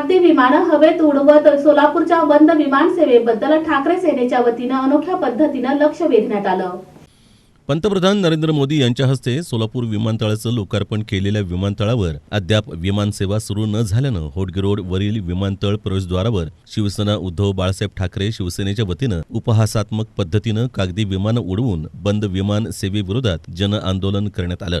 कागदी विमानं हवेत उडवत सोलापूरच्या बंद विमान सेवेबद्दल ठाकरे सेनेच्या वतीनं अनोख्या पद्धतीनं लक्ष वेधण्यात आलं. पंतप्रधान नरेंद्र मोदी यांच्या हस्ते सोलापूर विमानतळाचं लोकार्पण केलेल्या विमानतळावर अद्याप विमानसेवा सुरू न झाल्यानं होडगे रोड वरील विमानतळ प्रवेशद्वारावर शिवसेना उद्धव बाळासाहेब ठाकरे शिवसेनेच्या वतीनं उपहासात्मक पद्धतीनं कागदी विमानं उडवून बंद विमान सेवेविरोधात जन आंदोलन करण्यात आलं.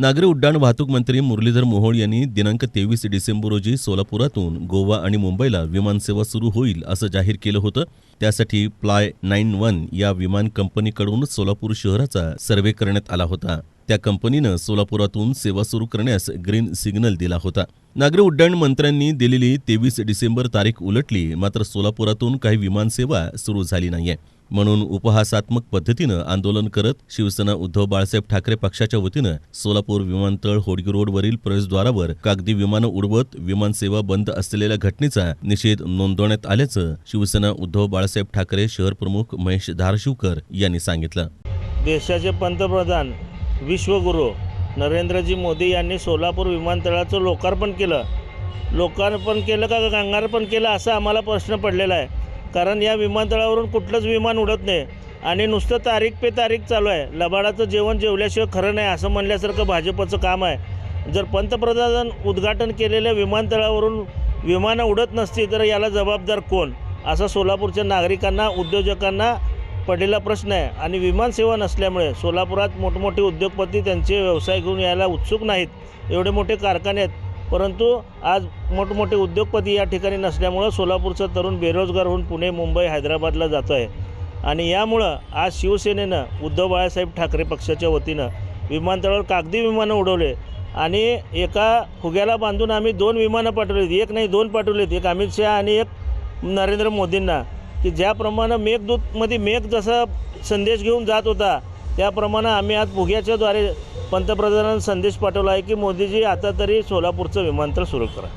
नागरी उड्डाण वाहतूक मंत्री मुरलीधर मोहोळ यांनी दिनांक तेवीस डिसेंबर रोजी सोलापुरातून गोवा आणि मुंबईला विमानसेवा सुरू होईल असं जाहीर केलं होतं. त्यासाठी प्लाय नाईन वन या विमान कंपनीकडून सोलापूर शहराचा सर्व्हे करण्यात आला होता. त्या कंपनीनं सोलापुरातून सेवा सुरू करण्यास ग्रीन सिग्नल दिला होता. नागरी उड्डाण मंत्र्यांनी दिलेली तेवीस डिसेंबर तारीख उलटली मात्र सोलापुरातून काही विमानसेवा सुरू झाली नाहीये. म्हणून उपहासात्मक पद्धतीनं आंदोलन करत शिवसेना उद्धव बाळासाहेब ठाकरे पक्षाच्या वतीनं सोलापूर विमानतळ होडगी रोडवरील प्रवेशद्वारावर कागदी विमानं उडवत विमानसेवा बंद असलेल्या घटनेचा निषेध नोंदवण्यात आल्याचं शिवसेना उद्धव बाळासाहेब ठाकरे शहर प्रमुख महेश धारशिवकर यांनी सांगितलं. देशाचे पंतप्रधान विश्वगुरू नरेंद्रजी मोदी यांनी सोलापूर विमानतळाचं लोकार्पण केलं. लोकार्पण केलं का गंगार्पण केलं असा आम्हाला प्रश्न पडलेला आहे. कारण या विमानतळावरून कुठलंच विमान उडत नाही. आणि नुसतं तारीख पे तारीख चालू आहे. लबाडाचं जेवण जेवल्याशिवाय खरं नाही असं म्हणल्यासारखं भाजपचं काम आहे. जर पंतप्रधान उद्घाटन केलेल्या विमानतळावरून विमानं उडत नसती तर याला जबाबदार कोण? असा सोलापूरच्या नागरिकांना उद्योजकांना पडलेला प्रश्न आहे. आणि विमानसेवा नसल्यामुळे सोलापुरात मोठमोठे उद्योगपती त्यांचे व्यवसाय घेऊन यायला उत्सुक नाहीत. एवढे मोठे कारखाने आहेत. परंतु आज मोठमोठे उद्योगपती या ठिकाणी नसल्यामुळं सोलापूरचं तरुण बेरोजगार होऊन पुणे मुंबई हैदराबादला जातो आहे. आणि यामुळं आज शिवसेनेनं उद्धव बाळासाहेब ठाकरे पक्षाच्या वतीनं विमानतळावर कागदी विमानं उडवले आणि एका फुग्याला बांधून आम्ही दोन विमानं पाठवलीत. एक नाही दोन पाठवलीत. एक अमित शहा आणि एक नरेंद्र मोदींना की ज्याप्रमाणे मेघदूतमध्ये मेघ जसा संदेश घेऊन जात होता त्याप्रमाणे आम्ही आज फुग्याच्याद्वारे पंतप्रधानांना संदेश पाठवला आहे की मोदीजी आता तरी सोलापूरचं विमानतळ सुरू करा.